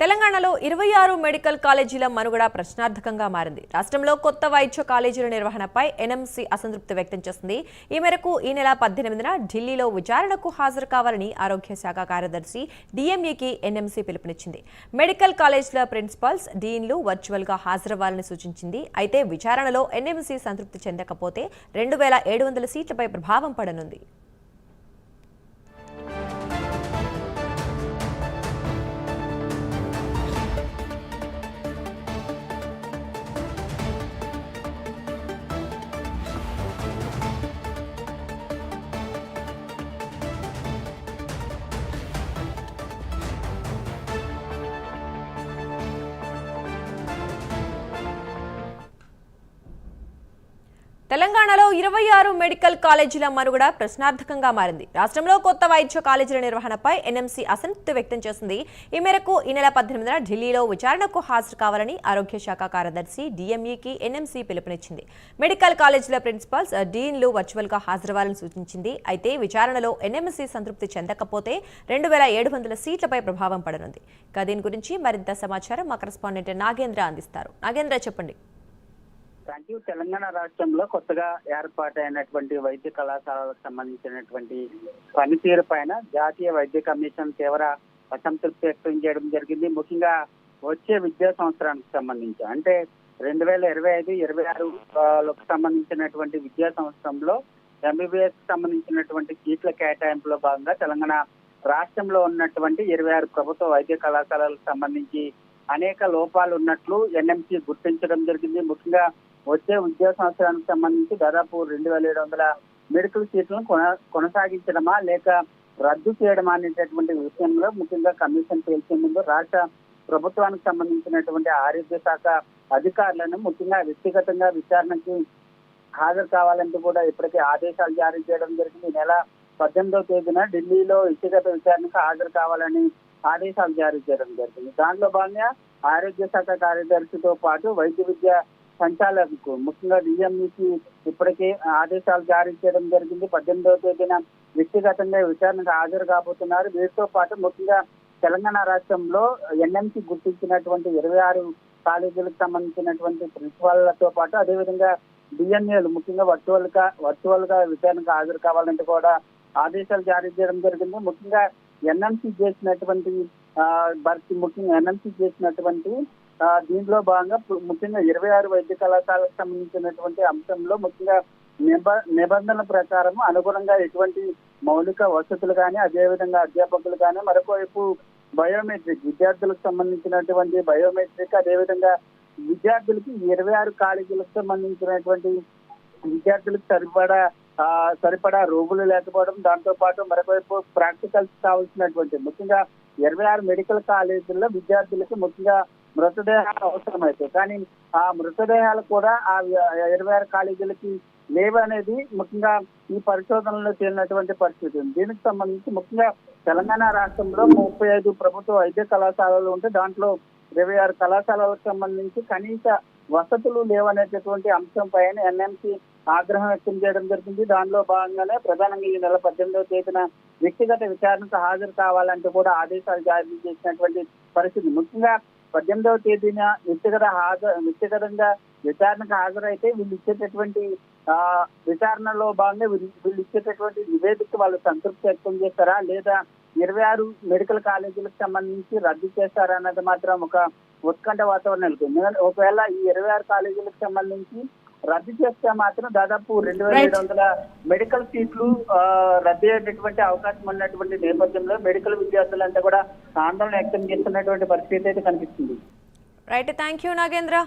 తెలంగాణలో ఇరవై ఆరు మెడికల్ కాలేజీల మనుగడ ప్రశ్నార్థకంగా మారింది. రాష్ట్రంలో కొత్త వైద్య కాలేజీల నిర్వహణపై ఎన్ఎంసీ అసంతృప్తి వ్యక్తం చేసింది. ఈ మేరకు ఈ నెల పద్దెనిమిదిన ఢిల్లీలో విచారణకు హాజరు కావాలని ఆరోగ్య శాఖ కార్యదర్శి డిఎంఈకి ఎన్ఎంసీ పిలుపునిచ్చింది. మెడికల్ కాలేజీల ప్రిన్సిపల్స్ డీన్లు వర్చువల్గా హాజరవ్వాలని సూచించింది. అయితే విచారణలో ఎన్ఎంసీ సంతృప్తి చెందకపోతే రెండు వేల ఏడు వందల సీట్లపై ప్రభావం పడనుంది. తెలంగాణలో ఇరవై ఆరు మెడికల్ కాలేజీల మనుగడ ప్రశ్నార్థకంగా మారింది. రాష్ట్రంలో కొత్త వైద్య కాలేజీల నిర్వహణపై ఎన్ఎంసీ అసంతృప్తి వ్యక్తం చేసింది. ఈ మేరకు ఈ నెల పద్దెనిమిదిన ఢిల్లీలో విచారణకు హాజరు కావాలని ఆరోగ్య శాఖ కార్యదర్శి డిఎంఈకి ఎన్ఎంసీ పిలుపునిచ్చింది. మెడికల్ కాలేజీల ప్రిన్సిపల్స్ డీన్లు వర్చువల్గా హాజరవ్వాలని సూచించింది. అయితే విచారణలో ఎన్ఎంసీ సంతృప్తి చెందకపోతే రెండు వేల ఏడు వందల సీట్లపై ప్రభావం పడనుంది. ఇక దీని గురించి మరింత సమాచారం మా కరెస్పాండెంట్ నాగేంద్ర అందిస్తారు. నాగేంద్ర చెప్పండి. సంజీవ్ తెలంగాణ రాష్ట్రంలో కొత్తగా ఏర్పాటైనటువంటి వైద్య కళాశాలకు సంబంధించినటువంటి పనితీరు పైన జాతీయ వైద్య కమిషన్ తీవ్ర అసంతృప్తి వ్యక్తం చేయడం జరిగింది. ముఖ్యంగా వచ్చే విద్యా సంవత్సరానికి సంబంధించి అంటే రెండు వేల ఇరవై ఐదు ఇరవై ఆరులకు సంబంధించినటువంటి విద్యా సంవత్సరంలో ఎంబీబీఎస్ సంబంధించినటువంటి సీట్ల కేటాయింపులో భాగంగా తెలంగాణ రాష్ట్రంలో ఉన్నటువంటి ఇరవై ఆరు ప్రభుత్వ వైద్య కళాశాలలకు సంబంధించి అనేక లోపాలు ఉన్నట్లు ఎన్ఎంసీ గుర్తించడం జరిగింది. ముఖ్యంగా వచ్చే విద్యా సంవత్సరానికి సంబంధించి దాదాపు రెండు వేల ఏడు వందల మెడికల్ సీట్లను కొన కొనసాగించడమా లేక రద్దు చేయడమా అనేటటువంటి విషయంలో ముఖ్యంగా కమిషన్ తేల్చే ముందు రాష్ట్ర ప్రభుత్వానికి సంబంధించినటువంటి ఆరోగ్య శాఖ అధికారులను ముఖ్యంగా వ్యక్తిగతంగా విచారణకి హాజరు కావాలంటూ కూడా ఇప్పటికే ఆదేశాలు జారీ చేయడం జరిగింది. ఈ నెల పద్దెనిమిదవ తేదీన ఢిల్లీలో వ్యక్తిగత విచారణకు హాజరు కావాలని ఆదేశాలు జారీ చేయడం జరిగింది. దాంట్లో భాగంగా ఆరోగ్య శాఖ కార్యదర్శితో పాటు వైద్య విద్య సంచాలకులకు ముఖ్యంగా డిఎంఈకి ఇప్పటికే ఆదేశాలు జారీ చేయడం జరిగింది. పద్దెనిమిదవ తేదీన వ్యక్తిగతంగా విచారణకు హాజరు కాబోతున్నారు. వీరితో పాటు ముఖ్యంగా తెలంగాణ రాష్ట్రంలో ఎన్ఎంసి గుర్తించినటువంటి ఇరవై ఆరు కాలేజీలకు సంబంధించినటువంటి ప్రిన్సిపాల్లతో పాటు అదేవిధంగా డిఎన్ఏలు ముఖ్యంగా వర్చువల్గా వర్చువల్గా విచారణకు హాజరు కావాలంటే కూడా ఆదేశాలు జారీ చేయడం జరిగింది. ముఖ్యంగా ఎన్ఎంసీ చేసినటువంటి భర్తీ ముఖ్యంగా ఎన్ఎంసీ చేసినటువంటి దీంట్లో భాగంగా ముఖ్యంగా ఇరవై ఆరు వైద్య కళాశాలకు సంబంధించినటువంటి అంశంలో ముఖ్యంగా నిబంధనల ప్రకారం అనుగుణంగా ఎటువంటి మౌలిక వసతులు కానీ అదేవిధంగా అధ్యాపకులు కానీ మరొక వైపు బయోమెట్రిక్ విద్యార్థులకు సంబంధించినటువంటి బయోమెట్రిక్ అదేవిధంగా విద్యార్థులకి ఇరవై ఆరు కాలేజీలకు సంబంధించినటువంటి విద్యార్థులకు సరిపడా ఆ, సరిపడా రోగులు లేకపోవడం దాంతో పాటు మరొకవైపు ప్రాక్టికల్స్ కావాల్సినటువంటి ముఖ్యంగా ఇరవై ఆరు మెడికల్ కాలేజీల్లో విద్యార్థులకు ముఖ్యంగా మృతదేహాలు అవసరమైతే కానీ ఆ మృతదేహాలు కూడా ఆ ఇరవై ఆరు కాలేజీలకి లేవు అనేది ముఖ్యంగా ఈ పరిశోధనలో తేలినటువంటి పరిస్థితి ఉంది. దీనికి సంబంధించి ముఖ్యంగా తెలంగాణ రాష్ట్రంలో ముప్పై ఐదు ప్రభుత్వ వైద్య కళాశాలలు ఉంటే దాంట్లో ఇరవై ఆరు కళాశాలలకు సంబంధించి కనీస వసతులు లేవనేటటువంటి అంశం పైన ఎన్ఎంసీ ఆగ్రహం వ్యక్తం చేయడం జరిగింది. దానిలో భాగంగానే ప్రధానంగా ఈ నెల పద్దెనిమిదవ తేదీన వ్యక్తిగత విచారణకు హాజరు కావాలంటూ కూడా ఆదేశాలు జారీ చేసినటువంటి పరిస్థితి. ముఖ్యంగా పద్దెనిమిదవ తేదీన వ్యక్తిగత హాజరు వ్యక్తిగతంగా విచారణకు హాజరైతే వీళ్ళు ఇచ్చేటటువంటి ఆ విచారణలో భాగంగా వీళ్ళు వీళ్ళు ఇచ్చేటటువంటి నివేదిక వాళ్ళు సంతృప్తి వ్యక్తం చేస్తారా? లేదా ఇరవై ఆరు మెడికల్ కాలేజీలకు సంబంధించి రద్దు చేస్తారా? అన్నది మాత్రం ఒక ఉత్కంఠ వాతావరణం నెలకొంది. ఎందుకంటే ఒకవేళ ఈ ఇరవై ఆరు కాలేజీలకు సంబంధించి రద్దు చేస్తే మాత్రం దాదాపు రెండు వేల ఏడు వందల మెడికల్ సీట్లు రద్దు అయ్యేటటువంటి అవకాశం ఉన్నటువంటి నేపథ్యంలో మెడికల్ విద్యార్థులంతా కూడా ఆందోళన వ్యక్తం చేస్తున్నటువంటి పరిస్థితి అయితే కనిపిస్తుంది. Right thank you Nagendra